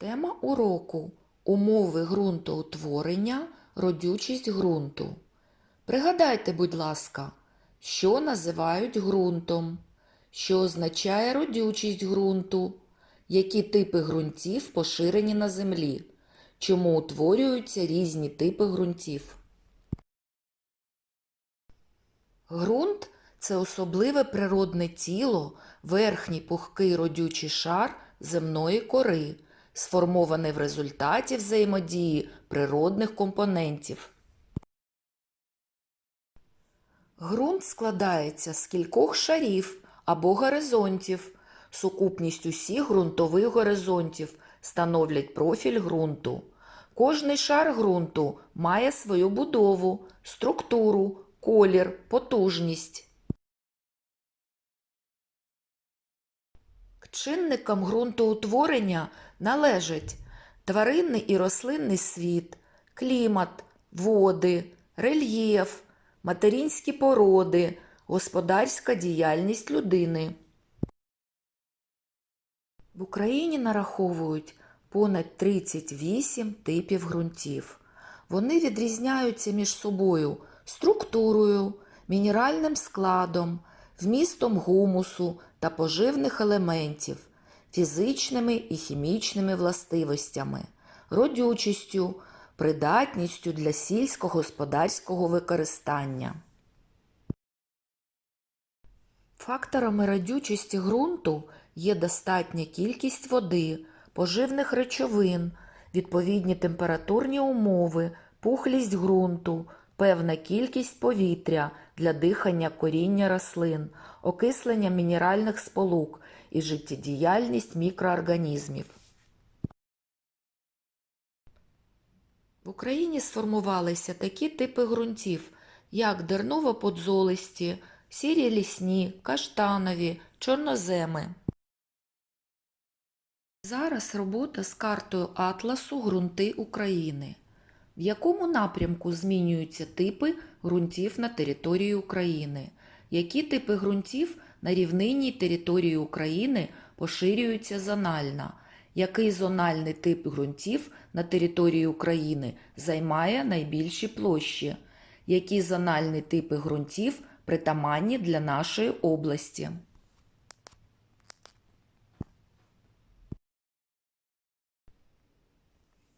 Тема уроку Умови ґрунтоутворення, родючість ґрунту. Пригадайте, будь ласка, що називають ґрунтом, що означає родючість ґрунту, які типи ґрунтів поширені на землі, чому утворюються різні типи ґрунтів. Ґрунт це особливе природне тіло, верхній пухкий родючий шар земної кори, сформований в результаті взаємодії природних компонентів. Ґрунт складається з кількох шарів або горизонтів. Сукупність усіх ґрунтових горизонтів становлять профіль ґрунту. Кожний шар ґрунту має свою будову, структуру, колір, потужність. Чинникам ґрунтоутворення належать тваринний і рослинний світ, клімат, води, рельєф, материнські породи, господарська діяльність людини. В Україні нараховують понад 38 типів ґрунтів. Вони відрізняються між собою структурою, мінеральним складом, вмістом гумусу та поживних елементів, фізичними і хімічними властивостями, родючістю, придатністю для сільськогосподарського використання. Факторами родючості ґрунту є достатня кількість води, поживних речовин, відповідні температурні умови, пухлість ґрунту, певна кількість повітря для дихання коріння рослин, окислення мінеральних сполук і життєдіяльність мікроорганізмів. В Україні сформувалися такі типи ґрунтів, як дерново-подзолисті, сірі лісні, каштанові, чорноземи. Зараз робота з картою Атласу ґрунти України. В якому напрямку змінюються типи ґрунтів на території України? Які типи ґрунтів на рівнинній території України поширюються зонально? Який зональний тип ґрунтів на території України займає найбільші площі? Які зональні типи ґрунтів притаманні для нашої області?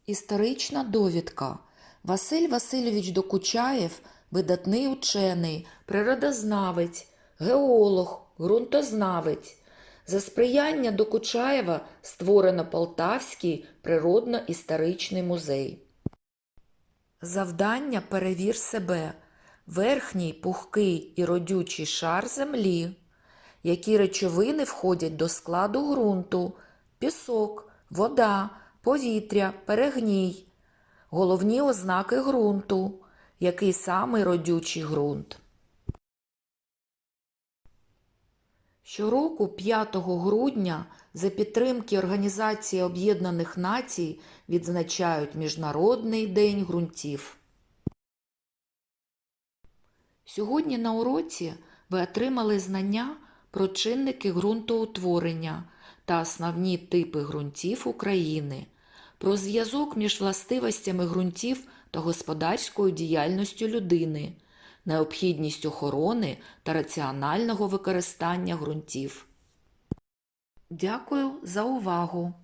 Історична довідка. Василь Васильович Докучаєв – видатний учений, природознавець, геолог, ґрунтознавець. За сприяння Докучаєва створено Полтавський природно-історичний музей. Завдання перевір себе. Верхній пухкий і родючий шар землі. Які речовини входять до складу ґрунту? Пісок, вода, повітря, перегній. Головні ознаки ґрунту. Який самий родючий ґрунт. Щороку 5 грудня за підтримки Організації Об'єднаних Націй відзначають Міжнародний день ґрунтів. Сьогодні на уроці ви отримали знання про чинники ґрунтоутворення та основні типи ґрунтів України, про зв'язок між властивостями ґрунтів та господарською діяльністю людини, необхідність охорони та раціонального використання ґрунтів. Дякую за увагу!